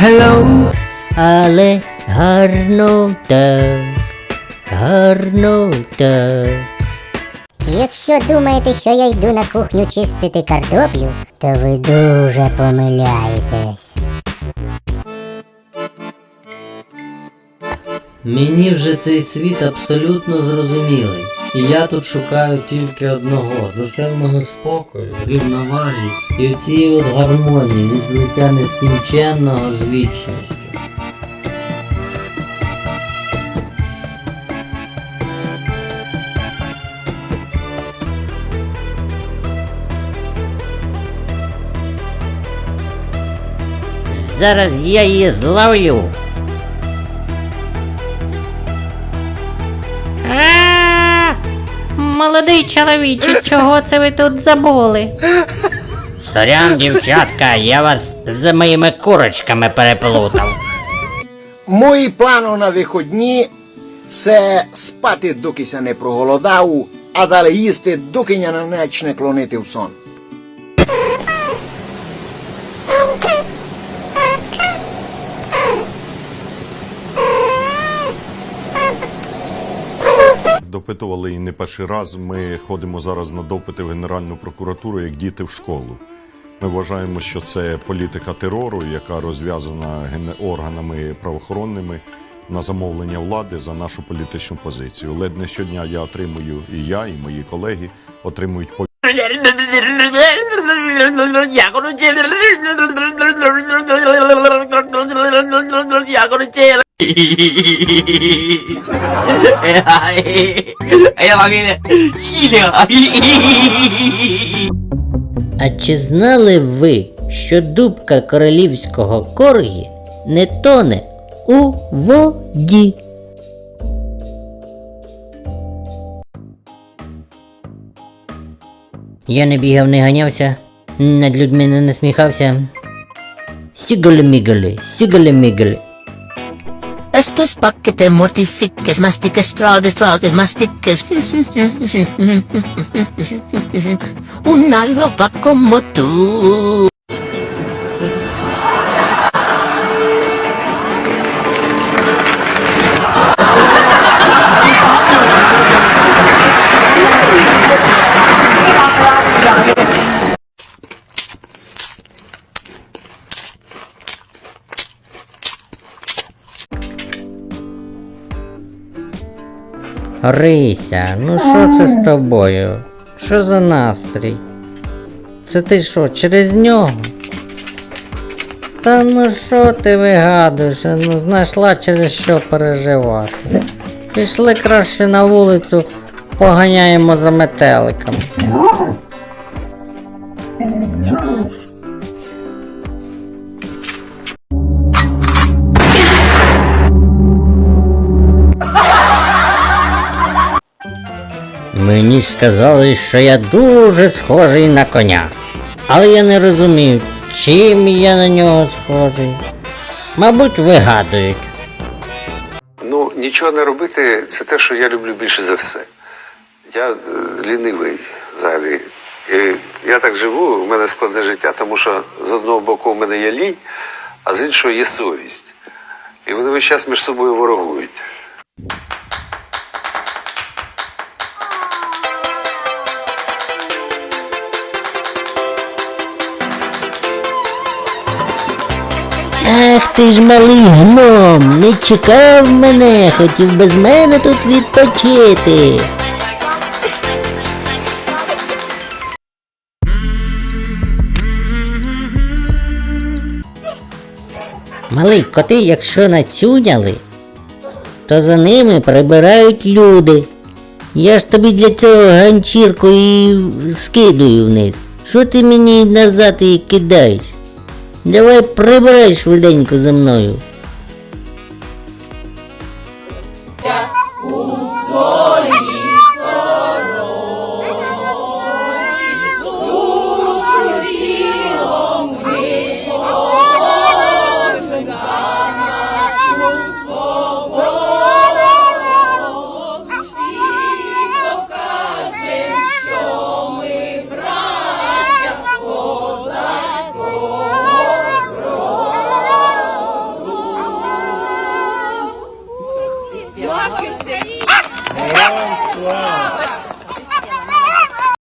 Hello, Але гарно так, гарно так. Якщо думаєте, що я йду на кухню чистити картоплю, то ви дуже помиляєтесь. Мені вже цей світ абсолютно зрозумілий. І я тут шукаю тільки одного душевного спокою, рівноваги і цієї от гармонії від злиття нескінченного з вічністю. Зараз я її зловлю. Молодий чоловіче, чого це ви тут забули? Сорян, дівчатка, я вас з моїми курочками переплутав. Мої плани на виходні це спати, докися не проголодав, а далі їсти, доки не начне клонити в сон. Допитували і не перший раз. Ми ходимо зараз на допити в Генеральну прокуратуру як діти в школу. Ми вважаємо, що це політика терору, яка розв'язана органами правоохоронними на замовлення влади за нашу політичну позицію. Ледь не щодня я отримую і я, і мої колеги отримують А чи знали ви, що дубка королівського коргі не тоне у воді? Я не бігав, не ганявся, над людьми не насміхався. Сіголі-міголі, сіголі-міголі. Estos paquetes mortifiques, mastiques, tragues, tragues, mastiques. Una loba como tú. Рися, ну що це з тобою? Що за настрій? Це ти що, через нього? Та ну що ти вигадуєш? Ну знайшла через що переживати. Пішли краще на вулицю, поганяємо за метеликами. Мені сказали, що я дуже схожий на коня. Але я не розумію, чим я на нього схожий. Мабуть, вигадують. Ну, нічого не робити це те, що я люблю більше за все. Я е, лінивий взагалі. І я так живу, в мене складне життя, тому що з одного боку в мене є лінь, а з іншого є совість. І вони весь час між собою ворогують. Ах ти ж малий гном, не чекав мене, хотів без мене тут відпочити. Малий коти, якщо нацюняли, то за ними прибирають люди. Я ж тобі для цього ганчірку і скидую вниз. Що ти мені назад її кидаєш? Давай прибирай швиденько за мною.